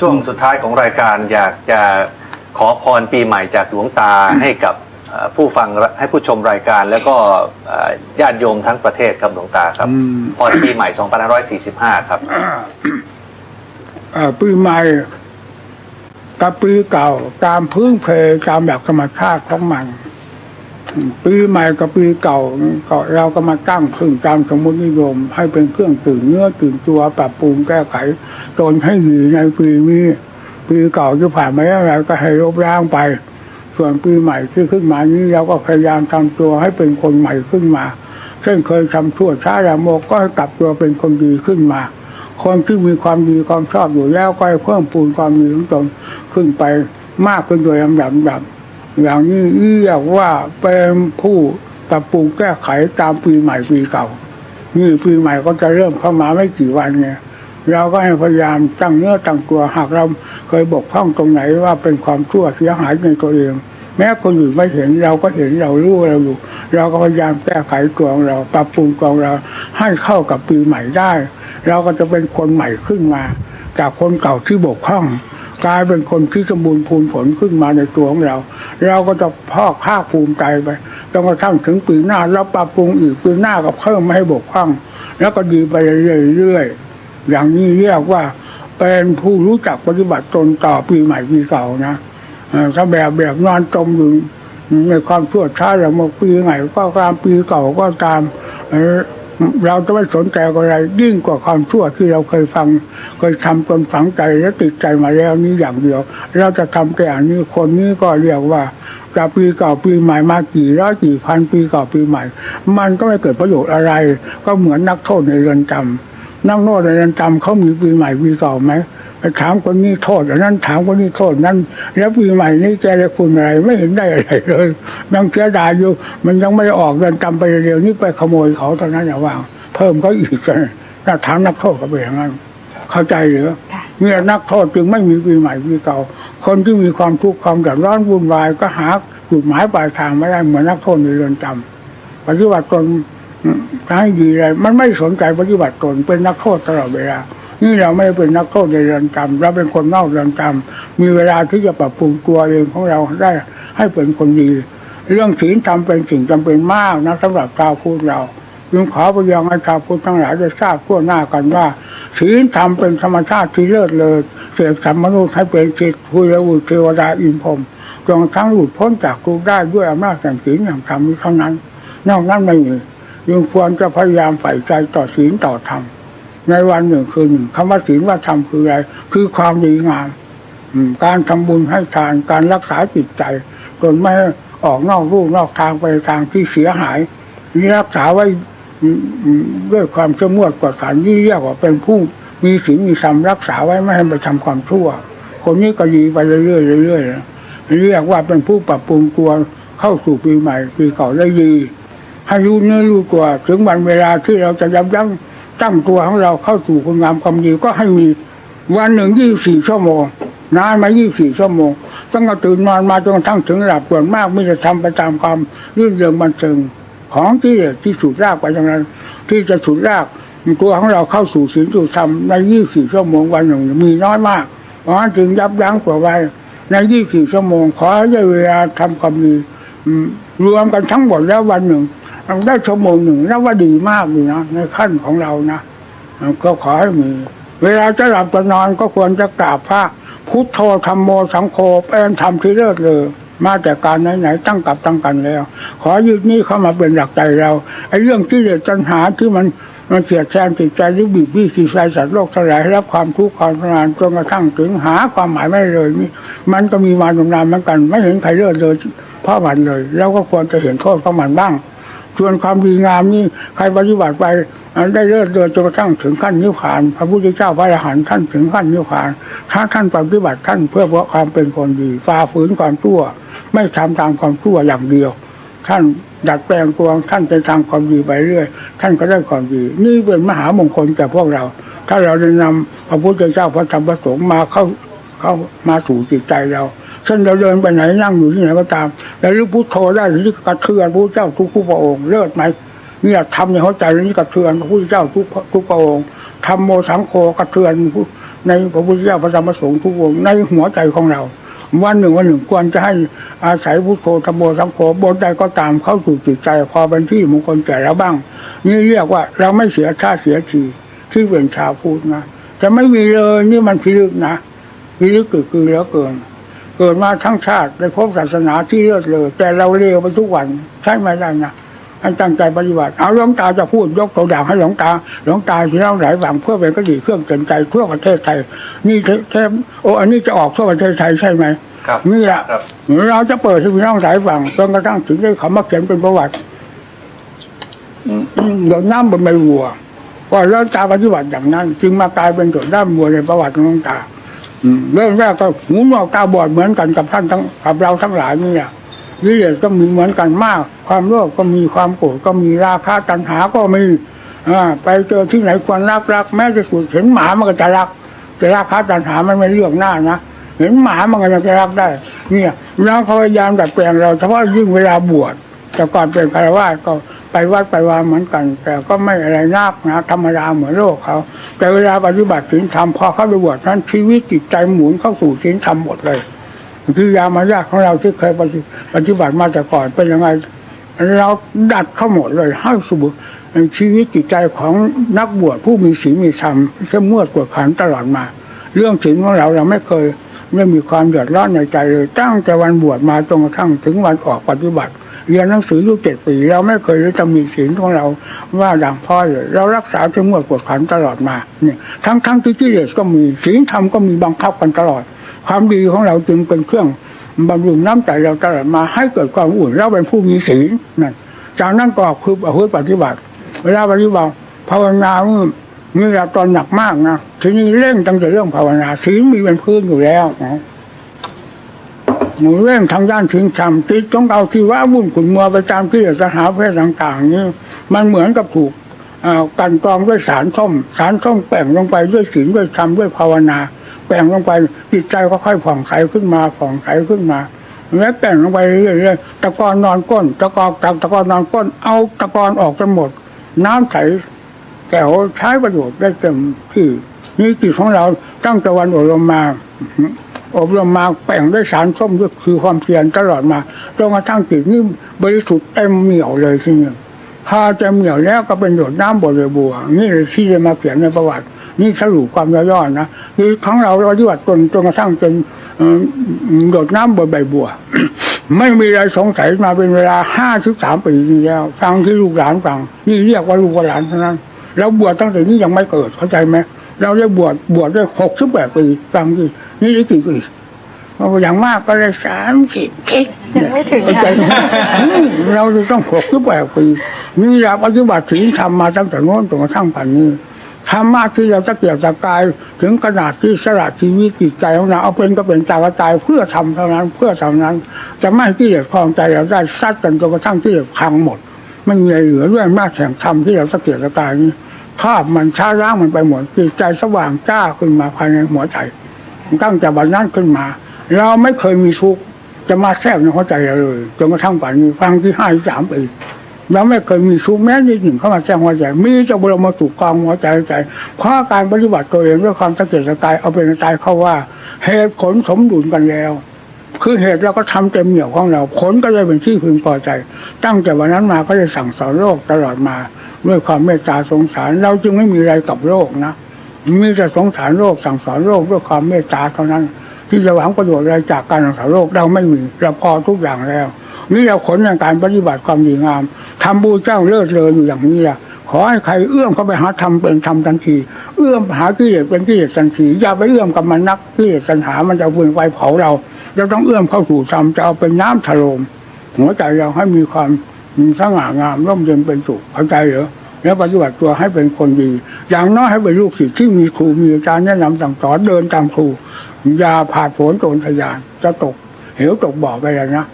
ช่วงสุดท้ายของรายการอยากจะขอพรปีใหม่จากหลวงตาให้กับเอ่อผู้ฟังให้ผู้ชมรายการ แล้วก็เอ่อญาติโยมทั้งประเทศครับหลวงตาครับอืมพรปีใหม่ 2545 ครับเอ่อปีใหม่กับปีเก่าตามพื้นเพตามแบบธรรมชาติของมันอืม ปีใหม่กับปีเก่าก็เราก็มาตั้งขึ้นตามสมมตินิยม ให้เป็นเครื่องตื่นเนื้อตื่นตัวปรับปรุงแก้ไขตนให้ดีในปีนี้ปีเก่าที่ผ่านมาแล้วเราก็ให้ลบล้างไป ส่วนปีใหม่ที่ขึ้นมานี้เราก็พยายามทำตัวให้เป็นคนใหม่ขึ้นมา เช่นเคยทำชั่วช้าละโมกก็ให้กลับตัวเป็นคนดีขึ้นมา คนที่มีความดีความชอบอยู่แล้วก็ให้เพิ่มปูนความดีของตนขึ้นไปมากขึ้นโดยลำดับ อย่างนี้เรียกว่าเป็นผู้ปรับปรุงแก้ไขตามปีใหม่ปีเก่า นี่ปีใหม่ก็จะเริ่มเข้ามาไม่กี่วันไงเราก็ให้พยายามตั้งเนื้อตั้งตัวหากเราเคยบกพร่องตรงไหนว่าเป็นความชั่วเสียหายในตัวเอง แม้คนอื่นไม่เห็นเราก็เห็นเรารู้เราอยู่ เราก็พยายามแก้ไขตัวของเราปรับปรุงตัวของเราให้เข้ากับปีใหม่ได้ เราก็จะเป็นคนใหม่ขึ้นมา จากคนเก่าที่บกพร่อง กลายเป็นคนที่สมบูรณ์พูนผลขึ้นมาในตัวของเรา เราก็จะพอกภาคภูมิใจไปจนกระทั่งถึงปีหน้าเราปรับปรุงอีกปีหน้าก็เพิ่มไม่ให้บกพร่อง แล้วก็ดีไปเรื่อยๆอย่างนี้เรียกว่า เป็นผู้รู้จักปฏิบัติตนต่อปีใหม่ปีเก่านะถ้าแบบแบบนอนจมอยู่ในความชั่วช้าอย่างเมื่อปีไหนก็ตามปีเก่าก็ตาม เราจะไม่สนใจอะไรยิ่งกว่าความชั่วที่เราเคยฟัง เคยทำจนฝังใจและติดใจมาแล้วนี้อย่างเดียว เราจะทำแต่อันนี้คนนี้ก็เรียกว่าจะปีเก่าปีใหม่มากี่ร้อยกี่พันปีเก่าปีใหม่ มันก็ไม่เกิดประโยชน์อะไร ก็เหมือนนักโทษในเรือนจำนักโทษในเรือนจำเขามีปีใหม่ปีเก่าไหม ถามคนนี้โทษอันนั้นถามคนนี้โทษนั้น แล้วปีใหม่นี้แกจะคุณอะไรไม่เห็นได้อะไรเลยยังเสียดายอยู่ มันยังไม่ออกเรือนจำไปเร็วๆนี่ไปขโมยเขาตอนนั้นอย่าว่า เพิ่มเขาอีกเลยถ้าถามนักโทษก็เป็นอย่างนั้น เข้าใจหรือค่ะเนี่ยนักโทษจึงไม่มีปีใหม่ปีเก่า คนที่มีความทุกข์ความเดือดร้อนวุ่นวายก็หาจุดหมายปลายทางไม่ได้เหมือนนักโทษในเรือนจำปฏิบัติตนอืมให้ดีเลยมันไม่สนใจปฏิบัติตนเป็นนักโทษตลอดเวลา นี่เราไม่เป็นนักโทษในเรือนจำเราเป็นคนนอกเรือนจำมีเวลาที่จะปรับปรุงตัวเองของเราได้ให้เป็นคนดี เรื่องศีลธรรมเป็นสิ่งจำเป็นมากนะสำหรับชาวพุทธเราจึงขอไปยังให้ชาวพุทธทั้งหลายได้ทราบทั่วหน้ากันว่าศีลธรรมเป็นธรรมชาติที่เลิศเลยเสกสรรมนุษย์ให้เป็นจิตผู้ละอุเทวดาอินพรมจนทั้งหลุดพ้นจากทุกได้ด้วยอำนาจแห่งศีลแห่งธรรมนี้เท่านั้น นอกนั้นไม่มียังควรจะพยายามใส่ใจต่อศีลต่อธรรม ในวันหนึ่งคืนหนึ่งคำว่าศีลว่าธรรมคืออะไร คือความดีงามการทำบุญให้ทานการรักษาจิตใจจนไม่ออกนอกรูนอกทางไปทางที่เสียหายนี่รักษาไว้ด้วยความเข้มงวดกวดขันนี่เรียกว่าเป็นผู้มีศีลมีธรรมรักษาไว้ไม่ให้ไปทำความชั่ว คนนี้ก็ดีไปเรื่อยๆเรื่อยๆเรียกว่าเป็นผู้ปรับปรุงตัวเข้าสู่ปีใหม่ปีเก่าได้ดีให้รู้เนื้อรู้ตัวถึงวันเวลาที่เราจะยับยั้ง ตั้งตัวของเราเข้าสู่คุณงามความดีก็ให้มีวันหนึ่งยี่สี่ชั่วโมงนานมายี่สี่ชั่วโมงตั้งแต่ตื่นนอนมาจนกระทั่งถึงหลับส่วนมากไม่จะทำไปตามความรื่นเริงบันเทิงของที่ที่สุดรากไปอย่างนั้น ที่จะสุดรากตัวของเราเข้าสู่ศีลสู่ธรรมในยี่สี่ชั่วโมงวันหนึ่งมีน้อยมากเพราะจึงยับยั้งตัวไว้ในยี่สี่ชั่วโมงขอให้เวลาทำความดีรวมกันทั้งหมดแล้ววันหนึ่ง ได้ชั่วโมงหนึ่งนับว่าดีมากเลยนะในขั้นของเรานะก็ขอให้มี เวลาจะหลับจะนอนก็ควรจะกราบพระพุทโธธรรมโมสังโฆเป็นธรรมที่เลิศเลยมาแต่การไหนๆตั้งกับตั้งกันแล้ว ขอยึดนี้เข้ามาเป็นหลักใจเราไอ้เรื่องที่เดือดปัญหาที่มันมันเสียดแทงจิตใจหรือบีบบี้จิตใจสัตว์โลกทั้งหลายรับความทุกข์ความทรมานจนกระทั่งถึงหาความหมายไม่เลยนี่มันก็มีมาตรงนานเหมือนกัน ไม่เห็นใครเลิศเลยเพราะมันเลยเราก็ควรจะเห็นโทษของมันบ้าง ส่วนความดีงามนี่ใครปฏิบัติไปอันได้เลิศเดินจนกระทั่งถึงขั้นนิพพาน พระพุทธเจ้าพระอรหันต์ท่านถึงขั้นนิพพาน ถ้าท่านปฏิบัติท่านเพื่อความเป็นคนดีฝ่าฝืนความชั่ว ไม่ทำตามความชั่วอย่างเดียว ท่านดัดแปลงตัวท่านไปทางความดีไปเรื่อย ท่านก็ได้ความดี นี่เป็นมหามงคลแก่พวกเรา ถ้าเราได้นำพระพุทธเจ้าพระธรรมพระสงฆ์มาเข้าเข้ามาสู่จิตใจเรา เช่นเราเดินไปไหนนั่งอยู่ที่ไหนก็ตามแต่รู้พุทโธได้หรือกระเทือนพระเจ้าทุกผู้พระองค์เลิศไหมเนี่ยทำในหัวใจแล้วนี่กระเทือนพระพุทธเจ้าทุกทุกพระองค์ทำโมสังโฆกระเทือนในพระพุทธเจ้าพระธรรมสงฆ์ทุกองค์ในหัวใจของเราวันหนึ่งวันหนึ่งควรจะให้อาศัยพุทโธธรรมโมสังโฆบนใดก็ตามเข้าสู่จิตใจพอเป็นที่มงคลแก่เราบ้าง นี่เรียกว่าเราไม่เสียชาเสียทีที่เป็นชาวพุทธนะจะไม่มีเลยนี่มันพิลึกนะพิลึกกึกกือแล้วเกิน เกิดมาทั้งชาติได้พบศาสนาที่เลิศเลย แต่เราเลวไปทุกวันใช่ไหมได้นะให้ตั้งใจปฏิบัติเอาหลวงตาจะพูดยกตัวอย่างให้หลวงตาหลวงตาที่เราหลายฝังเพื่อเป็นกระดิ่เครื่องเตือนใจทั่วประเทศไทยนี่เทเทปโอ้อันนี้จะออกทั่วประเทศไทยใช่ไหมครับนี่แหละครับเราจะเปิดให้พี่น้องสายฟังจนกระทั่งถึงได้เขามาเขียนเป็นประวัติอืมอืมหยดน้ำบนใบบัวก็เริ่มตาปฏิบัติอย่างนั้น จึงมากลายเป็นหยดน้ำบัวในประวัติของหลวงตาอืม เริ่มแรกก็หูหนวกตาบอดเหมือนกันกับท่านทั้งกับเราทั้งหลายนี่แหละวิเลศก็มีเหมือนกันมาก ความโลภก็มีความโกรธก็มีราคะตัณหาก็มีอไปเจอที่ไหนควรรักรักแม้จะสุดเห็นหมามันก็จะรักแต่ราคะตัณหามันไม่เลือกหน้านะเห็นหมามันก็จะรักได้ เนี่ยเราเขาพยายามดัดแปลงเราเฉพาะยิ่งเวลาบวชแต่ก่อนเป็นคารวะก็ ไปวัดไปวาเหมือนกัน แต่ก็ไม่อะไรนักนะธรรมดาเหมือนโลกเขา แต่เวลาปฏิบัติศีลธรรมพอเข้าไปบวชนั้นชีวิตจิตใจหมุนเข้าสู่ศีลธรรมหมดเลยคือยามายากของเราที่เคยปฏิบัติมาแต่ก่อนเป็นยังไงเราดัดเข้าหมดเลยให้สู่ชีวิตจิตใจของนักบวชผู้มีศีลมีธรรมเข้มงวดกวดขันตลอดมา เรื่องศีลของเราเราไม่เคยไม่มีความเดือดร้อนในใจเลยตั้งแต่วันบวชมาจนกระทั่งถึงวันออกปฏิบัติ เรียนหนังสืออยู่เจ็ดปี เราไม่เคยจะมีศีลของเราว่าดังพ่อเลยเรารักษาเข้มงวดกวดขันตลอดมาเนี่ยทั้งทั้งที่กิเลสก็มีศีลธรรมก็มีบังคับกันตลอด ความดีของเราจึงเป็นเครื่องบำรุงน้ำใจเราตลอดมาให้เกิดความอุ่นเราเป็นผู้มีศีลนั่นจากนั้นก็คือประพฤติปฏิบัติเวลาปฏิบัติภาวนานี่มีแต่ตอนหนักมากนะทีนี้เร่งตั้งแต่เรื่องภาวนาศีลมีเป็นพื้นอยู่แล้วนะ หนูเร่งทางด้านถึงธรรมจิตของเราที่ว่าวุ่นขุนมัวไปตามที่สหาเพศต่างๆนี่มันเหมือนกับถูกกันกรองด้วยสารส้มสารส้มแป่งลงไปด้วยศีลด้วยธรรมด้วยภาวนา แป่งลงไปจิตใจก็ค่อยผ่องใสขึ้นมาผ่องใสขึ้นมาแล้วแป่งลงไปเรื่อยๆตะกอนนอนก้นตะกอนตะตะกอนนอนก้น เอาตะกอนออกจนหมด น้ำใสแก้วใช้ประโยชน์ได้เต็มที่นี่จิตของเราตั้งแต่วันอบรมมา อบรมมาแป่งด้วยสารส้มก็คือความเพียรตลอดมาจนกระทั่งจิตนี่บริสุทธิ์เต็มเหนียวเลยทีนี้พาเต็มเหนียวแล้วก็เป็นหยดน้ำบริบัวนี่เลยที่จะมาเขียนในประวัติ นี่สรุปความย่อๆนะคือของเราปฏิบัติจนจนกระทั่งเป็นหยดน้ำบนใบบัว ไม่มีอะไรสงสัยมาเป็นเวลาห้าสิบสามปีนี้แล้วฟังที่ลูกหลานฟังนี่เรียกว่าลูกหลานเท่านั้นเราบวชตั้งแต่นี้ยังไม่เกิดเข้าใจไหม เราได้บวชบวชได้หกสิบแปดปีฟังที่นี่ได้กี่ปีเอาอย่างมากก็ได้สามสิบยังไม่ถึงเข้าใจค่ะไหมอืมเราจะต้องหกสิบแปดปีนี่เราปฏิบัติศีลทำมาตั้งแต่โน้นจนกระทั่งปัจจุบันนี้ทำมากที่เราจะเกี่ยวกับกาย ถึงขนาดที่สละชีวิตจิตใจของเราเอาเป็นก็เป็นตายก็ตายเพื่อทำเท่านั้นเพื่อเท่านั้น จะไม่ให้ที่เหลือคลองใจเราได้ซัดกันจนกระทั่งที่เหลือพังหมด ไม่มีอะไรเหลือด้วยอำนาจแห่งธรรมที่เราตะเกียบตะกายนี้ ครอบมันช้าล้างมันไปหมดจิตใจสว่างจ้าขึ้นมาภายในหัวใจตั้งแต่วันนั้นขึ้นมา เราไม่เคยมีทุกข์จะมาแทรกในหัวใจเราเลยจนกระทั่งป่านนี้ฟังที่ห้าสามปีเราไม่เคยมีทุกข์แม้นิดหนึ่งเข้ามาแทรกหัวใจมีจะบรมสุขความหัวใจใจเพราะการปฏิบัติตัวเองด้วยความตะเกียบตะกายเอาเป็นตายเขาว่าเหตุผลสมดุลกันแล้ว คือเหตุเราก็ทำเต็มเหนียวของเราผลก็เลยเป็นที่พึงพอใจ ตั้งแต่วันนั้นมาก็จะสั่งสอนโลกตลอดมาด้วยความเมตตาสงสาร เราจึงไม่มีอะไรกับโลกนะมีแต่สงสารโลกสั่งสอนโลกด้วยความเมตตาเท่านั้น ที่จะหวังประโยชน์อะไรจากการสั่งสอนโลกเราไม่มีเราพอทุกอย่างแล้ว นี่เราขนในการปฏิบัติความดีงามทำบูเจ้าเลิศเลออยู่อย่างนี้แหละขอให้ใครเอื้อมเข้าไปหาธรรมเป็นธรรมทันที เอื้อมหากิเลสเป็นกิเลสทันทีอย่าไปเอื้อมกับมันนักกิเลสตัณหามันจะฟืนไฟเผาเรา เราต้องเอื้อมเข้าสู่ธรรมจะเอาเป็นน้ำถลมหัวใจเราให้มีความสง่างามร่มเย็นเป็นสุขเข้าใจเหรอแล้วปฏิบัติตัวให้เป็นคนดี อย่างน้อยให้เป็นลูกศิษย์ที่มีครูมีอาจารย์แนะนำสั่งสอนเดินตามครูอย่าผ่าดโผนโจรทยานจะตกเหวตกบ่อไปเลยนะ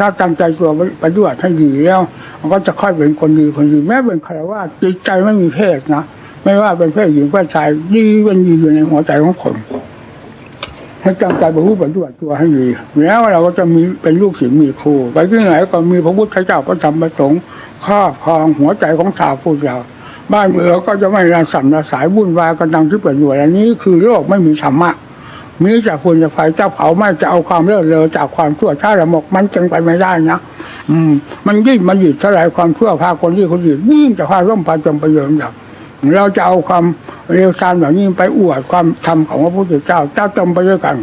ถ้าตั้งใจตัวปฏิบัติให้ดีแล้ว มันก็จะค่อยเป็นคนดีคนดีแม้เป็นคารวะจิตใจไม่มีเพศนะไม่ว่าเป็นเพศหญิงเพศชายดีเป็นดีอยู่ในหัวใจของคน ให้ตั้งใจบรรลุปฏิบัติตัวให้ดีแล้วเราก็จะมีเป็นลูกศิษย์มีครูไปที่ไหนก็มีพระพุทธเจ้าพระธรรมพระสงฆ์ครอบครองหัวใจของชาวพุทธเราบ้านเมืองก็จะไม่ระสัมระสายวุ่นวายกันดังที่เป็นอยู่อันนี้คือโลกไม่มีธรรมะมีแต่ฝุ่นจากไฟเจ้าเผาไม้จะเอาความเลิศเลอจากความชั่วช้าระมกมันจึงไปไม่ได้นะอืม มันยิ่งมันหยุดทลายความชั่วพาคนที่คนอื่นยิ่งจะพาร่มพาจมประโยชน์อย่างเราจะเอาความ เร็วซามแบบนี้ไปอวดความธรรมของพระพุทธเจ้าเจ้าจมไปด้วยกัน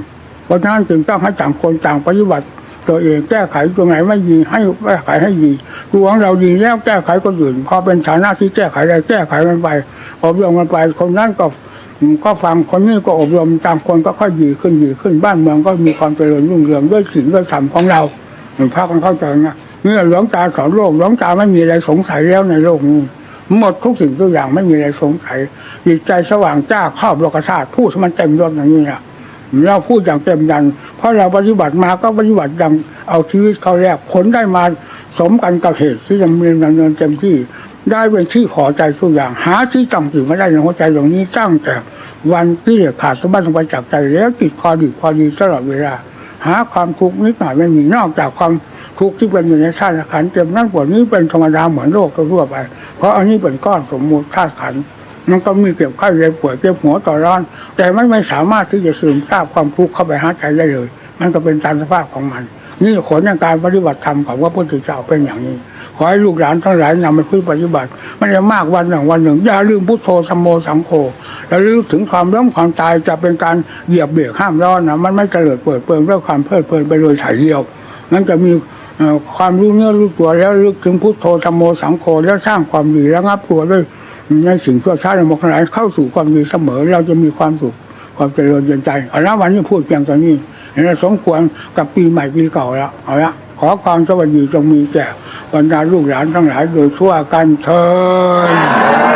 เพราะฉะนั้นจึงต้องให้ต่างคนต่างปฏิบัติ ตัวเองแก้ไขตรงไหนไม่ดีให้แก้ไขให้ดีตัวของเราดีแล้วแก้ไขคนอื่นพอเป็นฐานะที่แก้ไขได้แก้ไขมันไปอบรมกันไปคนนั้นก็ก็ฟังคนนี้ก็อบรมตามคนก็ค่อยดีขึ้นดีขึ้นบ้านเมืองก็มีความเจริญรุ่งเรืองด้วยสิ่งด้วยธรรมของเราหมือนพระกันเข้าใจนะเนี่ยหลวงตาสอนโลกหลวงตาไม่มีอะไรสงสัยแล้วในโลกนี้ หมดทุกสิ่งทุกอย่างไม่มีอะไรสงสัยจิตใจสว่างจ้าครอบโลกธาตุพูดให้มันเต็มยศอย่างนี้เนี่ยเราพูดอย่างเต็มยัน เพราะเราปฏิบัติมาก็ปฏิบัติอย่างเอาชีวิตเขาแลกผลได้มาสมกันกับเหตุที่ยังมีดำเนินเต็มที่ ได้เป็นที่พอใจทุกอย่าง หาที่ต้องถึงไม่ได้ในหัวใจตรงนี้ตั้งแต่วันที่ขาดสมบัติลงไปจากใจแล้วจิตพอดีพอดีตลอดเวลา หาความทุกข์นิดหน่อยไม่มีนอกจากความทุกข์ที่เป็นอยู่ในชาติขันเต็มนั่นกว่านี้เป็นธรรมดาเหมือนโลกทั่วไป ราะอันนี้เป็นก้อนสมมูลธาตุขันมันก็มีเก็บไข้เลยป่วยเจ็บหัวต่อร้อน แต่ไม่ไม่สามารถที่จะซึมซาบความทุกข์เข้าไปหาใจได้เลย มันก็เป็นตามสภาพของมัน นี่ผลในการปฏิบัติธรรมของพระพุทธเจ้าเป็นอย่างนี้ ขอให้ลูกหลานทั้งหลายนำไปพึ่งปฏิบัติไม่ได้มากวันหนึ่งวันหนึ่งอย่าลืมพุทโธสัมโมสังโฆแล้วลึกถึงความล้มความตายจะเป็นการเหยียบเบรกห้ามร้อนนะมันไม่เจริญเปิดเปิงด้วยความเพลิดเพลินไปโดยสายเดียวนั่นจะมี ความรู้เนื้อรู้ตัวแล้วลึกถึงพุทโธสัมโมสังโฆแล้วสร้างความดีแล้วงับตัวด้วยในสิ่งชั่วช้าในมกทั้งหลายเข้าสู่ความดีเสมอ เราจะมีความสุขความเจริญเย็นใจเอาละวันนี้พูดเพียงตอนนี้เห็นสมควรกับปีใหม่ปีเก่าแล้วเอาละขอความสวัสดีจงมีแก่บรรดาลูกหลานทั้งหลายโดยทั่วกันเถิด